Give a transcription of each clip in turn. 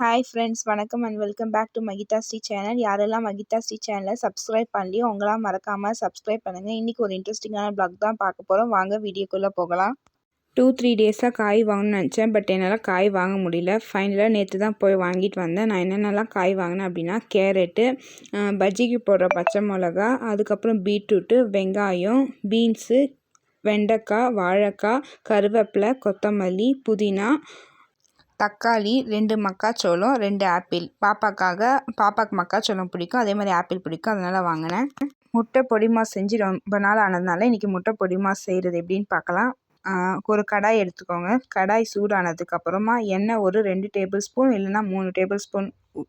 Hi friends வணக்கம் and welcome back to Mahitha Sri channel யாரெல்லாம் மகிதா ஸ்ரீ சேனலை சப்ஸ்கிரைப் பண்ணலையோ அவங்களாம் மறக்காமல் சப்ஸ்கிரைப் பண்ணுங்கள் இன்றைக்கி ஒரு இன்ட்ரெஸ்டிங்கான பிளாக் தான் பார்க்க போகிறோம் வாங்க வீடியோக்குள்ளே போகலாம். டூ த்ரீ டேஸாக காய் வாங்கணும்னு நினச்சேன் பட் என்னால் காய் வாங்க முடியல. ஃபைனலாக நேற்று தான் போய் வாங்கிட்டு வந்தேன். நான் என்னென்னலாம் காய் வாங்கினேன் அப்படின்னா கேரட்டு பஜ்ஜிக்கு போடுற பச்சை மிளகா அதுக்கப்புறம் பீட்ரூட்டு வெங்காயம் பீன்ஸு வெண்டைக்காய் வாழைக்காய் கருவேப்பிலை கொத்தமல்லி புதினா தக்காளி ரெண்டு மக்காச்சோளம் ரெண்டு ஆப்பிள். பாப்பாக்காக பாப்பாக்கு மக்காச்சோளம் பிடிக்கும் அதே மாதிரி ஆப்பிள் பிடிக்கும் அதனால் வாங்கினேன். முட்டை பொடிமா செஞ்சு ரொம்ப நாள் ஆனதுனால இன்றைக்கி முட்டை பொடிமா செய்கிறது எப்படின்னு பார்க்கலாம். ஒரு கடாய் எடுத்துக்கோங்க. கடாய் சூடானதுக்கப்புறமா எண்ணெய் ஒரு ரெண்டு டேபிள் ஸ்பூன் இல்லைன்னா மூணு டேபிள் ஸ்பூன்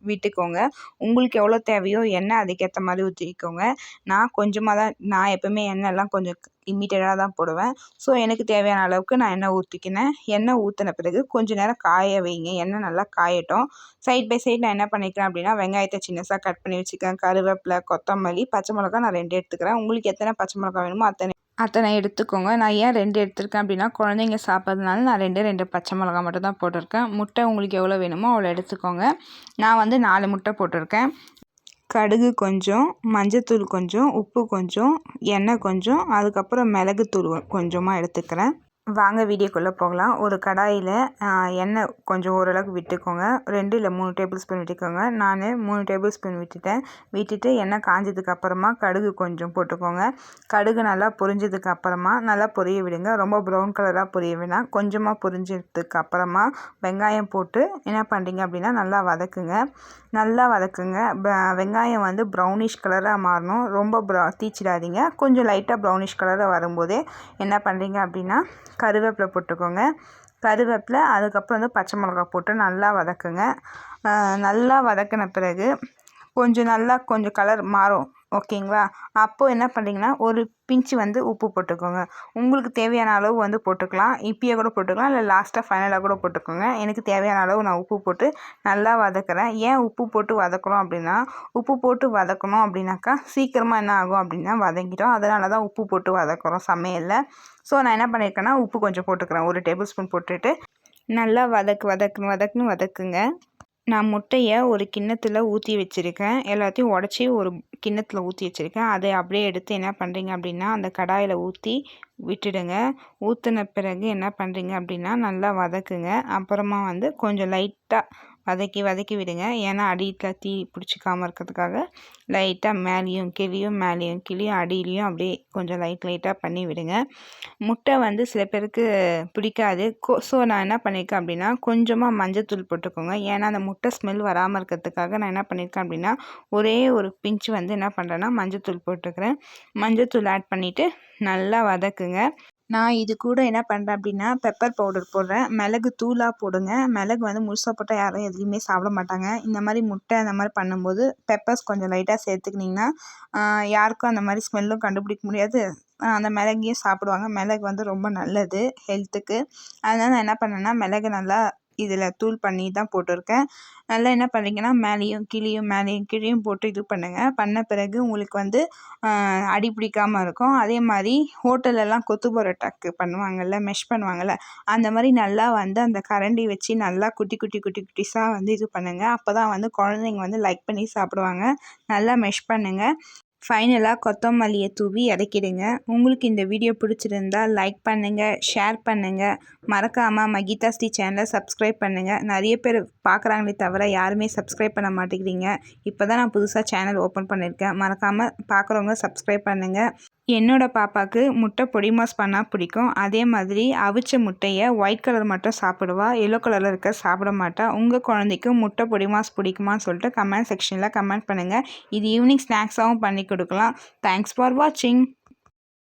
விட்டுக்கோங்க. உங்களுக்கு எவ்வளோ தேவையோ எண்ணெய் அதுக்கேற்ற மாதிரி ஊற்றிக்கோங்க நான் கொஞ்சமாக தான் நான் எப்போவுமே எண்ணெய்லாம் கொஞ்சம் லிமிட்டடாக தான் போடுவேன். ஸோ எனக்கு தேவையான அளவுக்கு நான் எண்ணெய் ஊற்றிக்கினேன் எண்ணெய் ஊற்றின பிறகு கொஞ்சம் நேரம் காய வைங்க. எண்ணெய் நல்லா காயட்டும். சைட் பை சைட் நான் என்ன பண்ணிக்கிறேன் அப்படின்னா வெங்காயத்தை சின்னசாக கட் பண்ணி வச்சுக்கேன் கருவேப்பிலை கொத்தமல்லி பச்சை மிளகா நான் ரெண்டு எடுத்துக்கிறேன். உங்களுக்கு எத்தனை பச்சை மிளகா வேணுமோ அத்தனை அத்தனை எடுத்துக்கோங்க. நான் ஏன் ரெண்டு எடுத்திருக்கேன் அப்படின்னா குழந்தைங்க சாப்பிட்றதுனால நான் ரெண்டு ரெண்டு பச்சை மிளகா மட்டும் தான் போட்டிருக்கேன். முட்டை உங்களுக்கு எவ்வளோ வேணுமோ அவ்வளோ எடுத்துக்கோங்க. நான் வந்து நாலு முட்டை போட்டிருக்கேன். கடுகு கொஞ்சம் மஞ்சத்தூள் கொஞ்சம் உப்பு கொஞ்சம் எண்ணெய் கொஞ்சம் அதுக்கப்புறம் மிளகுத்தூள் கொஞ்சமாக எடுத்துக்கிறேன். வாங்க வீடியோக்குள்ளே போகலாம். ஒரு கடாயில் எண்ணெய் கொஞ்சம் ஓரளவுக்கு விட்டுக்கோங்க. ரெண்டு இல்லை மூணு டேபிள் ஸ்பூன் விட்டுக்கோங்க. நான் மூணு டேபிள் ஸ்பூன் விட்டுட்டேன். விட்டுட்டு எண்ணெய் காஞ்சதுக்கு அப்புறமா கடுகு கொஞ்சம் போட்டுக்கோங்க. கடுகு நல்லா பொரிஞ்சதுக்கு அப்புறமா நல்லா பொரிய விடுங்க. ரொம்ப ப்ரௌன் கலராக பொரிய வேணாம். கொஞ்சமாக பொரிஞ்சதுக்கு அப்புறமா வெங்காயம் போட்டு என்ன பண்ணுறீங்க அப்படின்னா நல்லா வதக்குங்க. நல்லா வதக்குங்க. வெங்காயம் வந்து ப்ரௌனிஷ் கலராக மாறணும். ரொம்ப ப்ரா தீச்சிடாதீங்க. கொஞ்சம் லைட்டாக ப்ரௌனிஷ் கலராக வரும்போதே என்ன பண்ணுறீங்க அப்படின்னா கருவேப்பிலை போட்டுக்கோங்க. கருவேப்பிலை அதுக்கப்புறம் வந்து பச்சை மிளகா போட்டு நல்லா வதக்குங்க. நல்லா வதக்கின பிறகு கொஞ்சம் நல்லா கொஞ்சம் கலர் மாறும். ஓகேங்களா? அப்போது என்ன பண்ணுறீங்கன்னா ஒரு பிஞ்சு வந்து உப்பு போட்டுக்கோங்க. உங்களுக்கு தேவையான அளவு வந்து போட்டுக்கலாம். இப்பயே கூட போட்டுக்கலாம். இல்லை லாஸ்ட்டாக ஃபைனலாக கூட போட்டுக்கோங்க. எனக்கு தேவையான அளவு நான் உப்பு போட்டு நல்லா வதக்குறேன். ஏன் உப்பு போட்டு வதக்குறோம் அப்படின்னா உப்பு போட்டு வதக்கணும் அப்படின்னாக்கா சீக்கிரமாக என்ன ஆகும் அப்படின்னா வதங்கிட்டோம் அதனால தான் உப்பு போட்டு வதக்குறோம் சமையலில். ஸோ நான் என்ன பண்ணியிருக்கேன்னா உப்பு கொஞ்சம் போட்டுக்கிறேன். ஒரு டேபிள் ஸ்பூன் போட்டுட்டு நல்லா வதக்கு வதக்குன்னு வதக்குன்னு வதக்குங்க. நான் முட்டையை ஒரு கிண்ணத்தில் ஊற்றி வச்சுருக்கேன். எல்லாத்தையும் உடச்சி ஒரு கிண்ணத்தில் ஊற்றி வச்சுருக்கேன். அதை அப்படியே எடுத்து என்ன பண்ணுறீங்க அப்படின்னா அந்த கடாயில் ஊற்றி விட்டுடுங்க. ஊற்றின பிறகு என்ன பண்ணுறீங்க அப்படின்னா நல்லா வதக்குங்க. அப்புறமா வந்து கொஞ்சம் லைட்டாக வதக்கி வதக்கி விடுங்க. ஏன்னா அடியில் தீ பிடிச்சிக்காமல் இருக்கிறதுக்காக லைட்டாக மேலேயும் கிளியும் மேலேயும் கிளியும் அடியிலையும் அப்படியே கொஞ்சம் லைட் லைட்டாக பண்ணி விடுங்க. முட்டை வந்து சில பேருக்கு பிடிக்காது. ஸோ நான் என்ன பண்ணியிருக்கேன் அப்படின்னா கொஞ்சமாக மஞ்சத்தூள் போட்டுக்கோங்க. ஏன்னா அந்த முட்டை ஸ்மெல் வராமல் இருக்கிறதுக்காக நான் என்ன பண்ணியிருக்கேன் அப்படின்னா ஒரே ஒரு பிஞ்சு வந்து என்ன பண்ணுறேன்னா மஞ்சத்தூள் போட்டுக்கிறேன். மஞ்சத்தூள் ஆட் பண்ணிவிட்டு நல்லா வதக்குங்க. நான் இது கூட என்ன பண்ணுறேன் அப்படின்னா பெப்பர் பவுடர் போடுறேன். மிளகு தூளாக போடுங்க. மிளகு வந்து முழுசாக போட்டால் யாரும் எதுலேயுமே சாப்பிட மாட்டாங்க. இந்த மாதிரி முட்டை அந்த மாதிரி பண்ணும்போது பெப்பர்ஸ் கொஞ்சம் லைட்டாக சேர்த்துக்கினிங்கன்னா யாருக்கும் அந்த மாதிரி ஸ்மெல்லும் கண்டுபிடிக்க முடியாது. அந்த மிளகையும் சாப்பிடுவாங்க. மிளகு வந்து ரொம்ப நல்லது ஹெல்த்துக்கு அதனால் நான் என்ன பண்ணேன்னா மிளகு நல்லா இதில் தூள் பண்ணி தான் போட்டிருக்கேன். நல்லா என்ன பண்ணுறீங்கன்னா மேலேயும் கீழேயும் மேலேயும் கீழேயும் போட்டு இது பண்ணுங்கள் பண்ண பிறகு உங்களுக்கு வந்து அடி பிடிக்காமல் இருக்கும். அதே மாதிரி ஹோட்டலெல்லாம் கொத்து பரோட்டாக்கு பண்ணுவாங்கள்ல மெஷ் பண்ணுவாங்கள்ல அந்த மாதிரி நல்லா வந்து அந்த கரண்டி வச்சு நல்லா குட்டி குட்டி குட்டி குட்டிஸாக வந்து இது பண்ணுங்கள் அப்போ தான் வந்து குழந்தைங்க வந்து லைக் பண்ணி சாப்பிடுவாங்க. நல்லா மெஷ் பண்ணுங்கள் ஃபைனலாக கொத்தமல்லியை தூவி இறக்கிடுங்க. உங்களுக்கு இந்த வீடியோ பிடிச்சிருந்தா லைக் பண்ணுங்கள் ஷேர் பண்ணுங்கள் மறக்காமல் மகிதா ஸ்ரீ சேனலை சப்ஸ்கிரைப் பண்ணுங்கள் நிறைய பேர் பார்க்குறாங்களே தவிர யாருமே சப்ஸ்கிரைப் பண்ண மாட்டேங்கிறீங்க. இப்போ தான் நான் புதுசாக சேனல் ஓப்பன் பண்ணியிருக்கேன் மறக்காமல் பார்க்குறவங்க சப்ஸ்கிரைப் பண்ணுங்கள் என்னோடய பாப்பாவுக்கு முட்டை பொடி மாஸ் பண்ணால் பிடிக்கும். அதே மாதிரி அவிச்ச முட்டையை ஒயிட் கலர் மட்டும் சாப்பிடுவா. எல்லோ கலரில் இருக்க சாப்பிட மாட்டா. உங்கள் குழந்தைக்கு முட்டை பொடி மாஸ் பிடிக்குமான்னு சொல்லிட்டு கமெண்ட் செக்ஷனில் கமெண்ட் பண்ணுங்கள் இது ஈவினிங் ஸ்நாக்ஸாகவும் பண்ணி கொடுக்கலாம். தேங்க்ஸ் ஃபார் வாட்சிங்